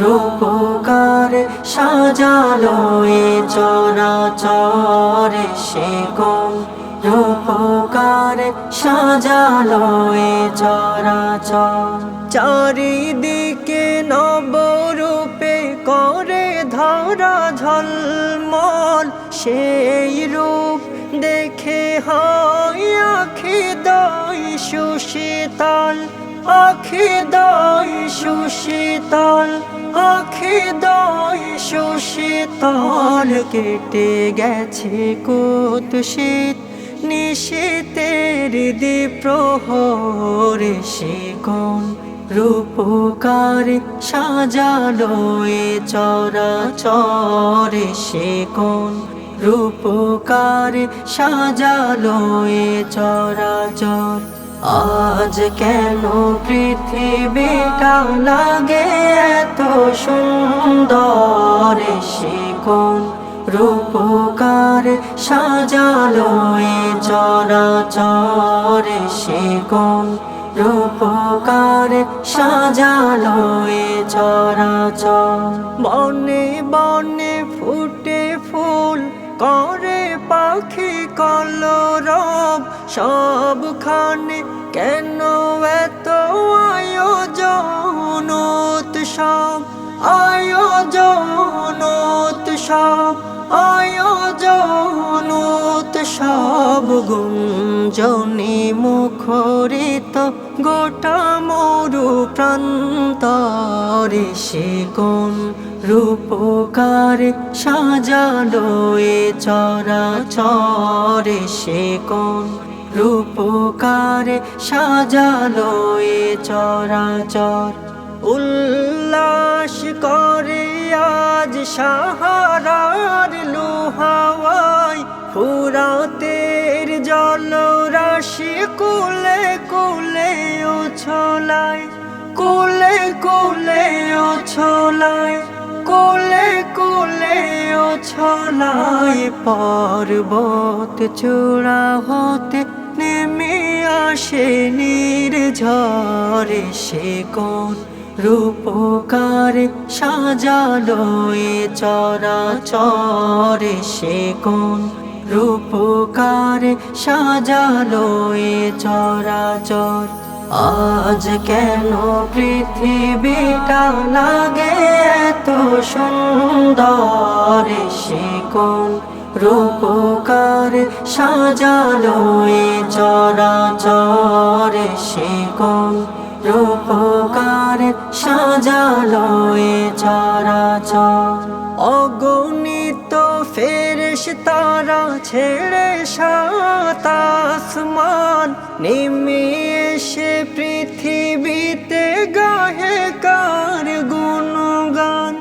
রূপকার সাজালো এ চরাচর সে কোন রূপকার সাজালো এ চরাচর। চারিদিকে নবরূপে করে ধরা ঝলমল। সেই রূপ দেখে হয় দই সুশীতল। আখি দই সুশীতল। আখি দই সুশীতল কেটে গেছে কুত শীত। নিশীতের দ্বীপ্রহর কোন রূপকার সাজালো এ চরাচর কোন রূপকার সাজালো এ চরাচর। আজ কেন পৃথিবীটা লাগে এত সুন্দর সে কোন রূপকার সাজালো এ চরাচর সে কোন রূপকার সাজালো এ চরাচর? বনে বনে ফুটে ফুল, করে পাখি কলরব সবখানে কেন এত আয়োজন, উৎসব আয়োজন উৎসব আয়োজন, উৎসব গুঞ্জনি মুখরিত গোটা মরু প্রান্তরে সে কোন রূপকার সাজালো এ চরাচরে সে কোন রূপকার সাজালো এ চরাচর। উল্লাস করে আজ সাহারার লোহাওয়াই ফুরাতের জল রাশি কুলে কুলে উছলায় কুলে কুলে ও উছলায় কুলে কুলে উছলায় পর্বত চূড়া হতে আসে নির্ঝরে সে কোন রূপকার সাজালো এ চরাচরে সে কোন রূপকার সাজালো এ চরাচর। আজ কেন পৃথিবীটা লাগে এত সুন্দর? সে কোন রূপকার সাজালো এ চরাচর? সে কোন রূপকার সাজালো এ চরাচর? অগণিত ফেরেশ তারা ছেড়ে সাতাসমান নেমে এসে পৃথিবীতে গাহে কার গুণগান?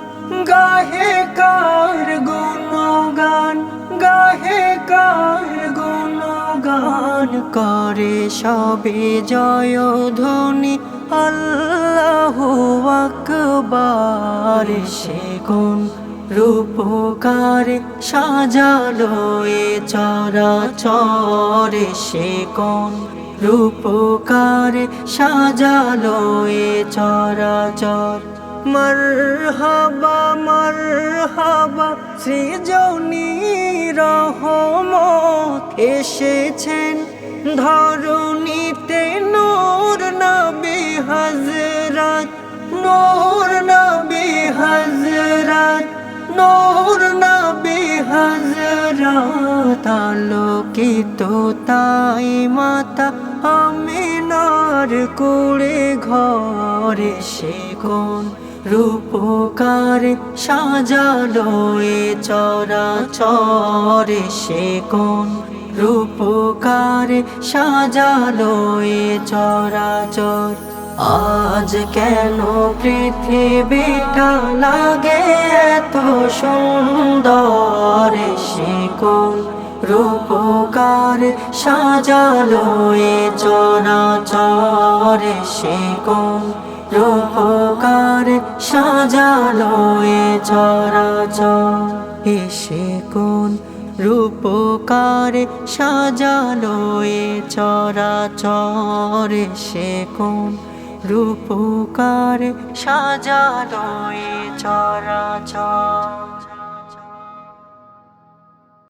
গাহে কার গুণগান? গাহে কার গুণগান করে সবে জয় ধ্বনি আল্লাহু আকবার। সে কোন রূপকার সাজালো এ চরাচর? সে কোন রূপকার সাজালো এ চরাচর। মরহবা মরহবা, সৃজনী রহমত এসেছেন। ধরণীতে নূর নবী হজরত নূর নবী হজরত নূর নবী হজরত আলোকিত তাই মাতা, আমিনার কুড়ে ঘরে সে কোন রূপকার সাজালো এ চরাচরে সে কোন রূপকার সাজালো এ চরাচর। আজ কেন পৃথিবীটা লাগে এত সুন্দর সে কোন রূপকার সাজালো এ চরাচর সে রূপকার সাজালো এ চরাচর এসে কোন? রূপকার সাজালো এ চরাচর সে কোন? রূপকার সাজালো এ চরাচর